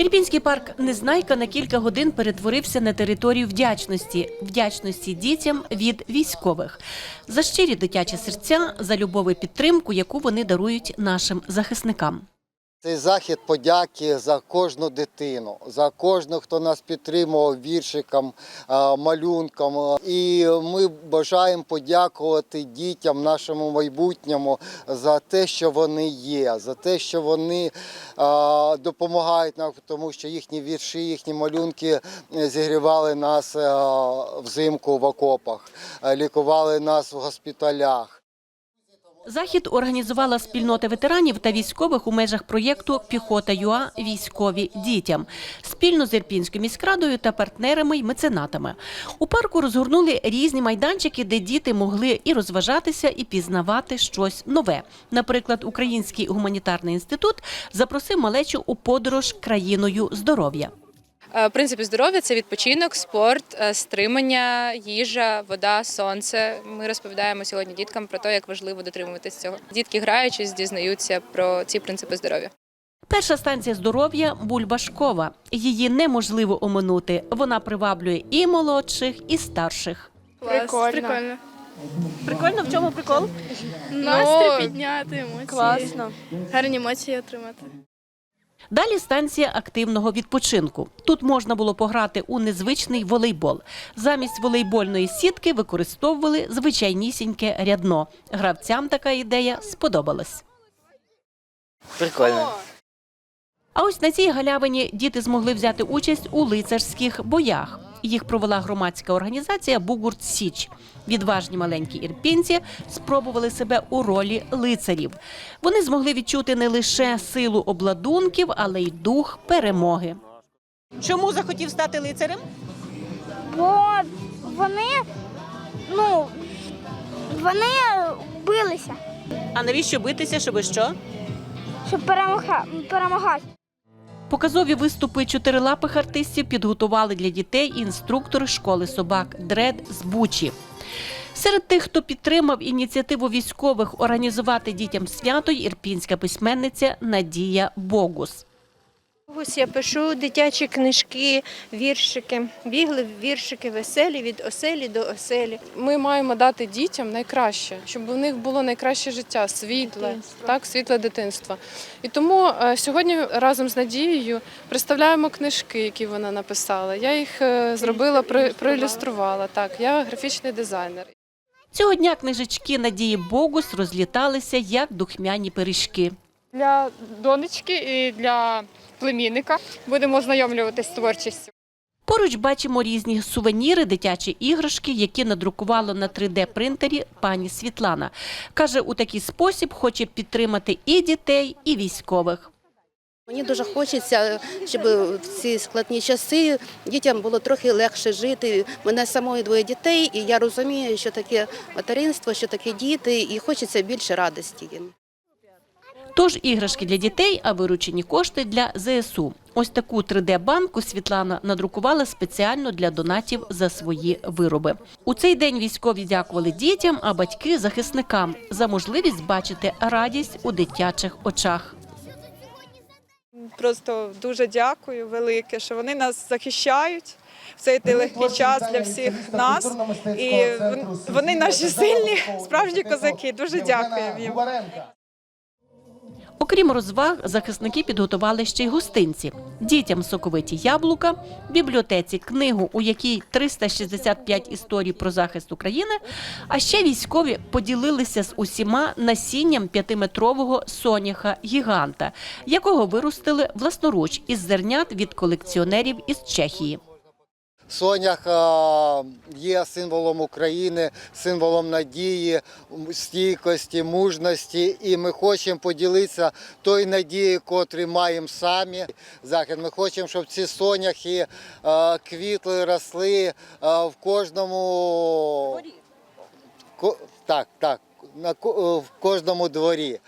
Ірпінський парк Незнайка на кілька годин перетворився на територію вдячності, вдячності дітям від військових за щирі дитячі серця, за любов і підтримку, яку вони дарують нашим захисникам. Цей захід подяки за кожну дитину, за кожного, хто нас підтримував віршиком, а, малюнком. І ми бажаємо подякувати дітям, нашому майбутньому за те, що вони є, за те, що вони допомагають нам, тому що їхні вірші, їхні малюнки зігрівали нас взимку в окопах, лікували нас в госпіталях. Захід організувала спільнота ветеранів та військових у межах проєкту Піхота ЮА військові дітям спільно з Ірпінською міськрадою та партнерами й меценатами. У парку розгорнули різні майданчики, де діти могли і розважатися, і пізнавати щось нове. Наприклад, Український гуманітарний інститут запросив малечу у подорож країною здоров'я. Е, Принципи здоров'я це відпочинок, спорт, е, стримання, їжа, вода, сонце. Ми розповідаємо сьогодні діткам про те, як важливо дотримуватись цього. Дітки граючись, дізнаються про ці принципи здоров'я. Перша станція здоров'я Бульбашкова. Її неможливо оминути. Вона приваблює і молодших, і старших. Прикольно. Прикольно. Прикольно, в чому прикол? Настрій підняти, емоції. Класно. Гарні емоції отримати. Далі станція активного відпочинку. Тут можна було пограти у незвичний волейбол. Замість волейбольної сітки використовували звичайнісіньке рядно. Гравцям така ідея сподобалась. Прикольно. А ось на цій галявині діти змогли взяти участь у лицарських боях. Їх провела громадська організація Бугурт Січ. Відважні маленькі ірпінці спробували себе у ролі лицарів. Вони змогли відчути не лише силу обладунків, але й дух перемоги. Чому захотів стати лицарем? Бо вони, ну, вони билися, А навіщо битися, щоб що? щоб перемога, перемагати. Показові виступи чотирилапих артистів підготували для дітей інструктори школи собак Дред з Бучі. Серед тих, хто підтримав ініціативу військових організувати дітям свято, ірпінська письменниця Надія Богус. Ось я пишу дитячі книжки, віршики. Бігли віршики веселі від оселі до оселі. Ми маємо дати дітям найкраще, щоб у них було найкраще життя, світле, так, світле дитинство. І тому е, сьогодні разом з Надією представляємо книжки, які вона написала. Я їх е, зробила, про- проілюструвала. Так, я графічний дизайнер. Цього дня книжечки Надії Богус розліталися як духмяні пиріжки. Для донечки і для племінника будемо ознайомлюватись з творчістю. Поруч бачимо різні сувеніри, дитячі іграшки, які надрукувала на 3D-принтері пані Світлана. Каже, у такий спосіб хоче підтримати і дітей, і військових. Мені дуже хочеться, щоб в ці складні часи дітям було трохи легше жити. Мене самої двоє дітей, і я розумію, що таке материнство, що таке діти, і хочеться більше радості їм. Тож іграшки для дітей, а виручені кошти для ЗСУ. Ось таку 3D-банку Світлана надрукувала спеціально для донатів за свої вироби. У цей день військові дякували дітям, а батьки захисникам за можливість бачити радість у дитячих очах. Просто дуже дякую велике, що вони нас захищають в цей нелегкий час для всіх нас. І вони наші сильні, справжні козаки. Дуже дякуємо їм. Окрім розваг, захисники підготували ще й гостинці. Дітям соковиті яблука, бібліотеці книгу, у якій 365 історій про захист України. А ще військові поділилися з усіма насінням п'ятиметрового соняха гіганта, якого виростили власноруч із зернят від колекціонерів із Чехії. Сонях є символом України, символом надії, стійкості, мужності. І ми хочемо поділитися тою надією, котру маємо самі. Захід. Ми хочемо, щоб ці соняхи квітли, росли в кожному Ко- Так, так, в кожному дворі.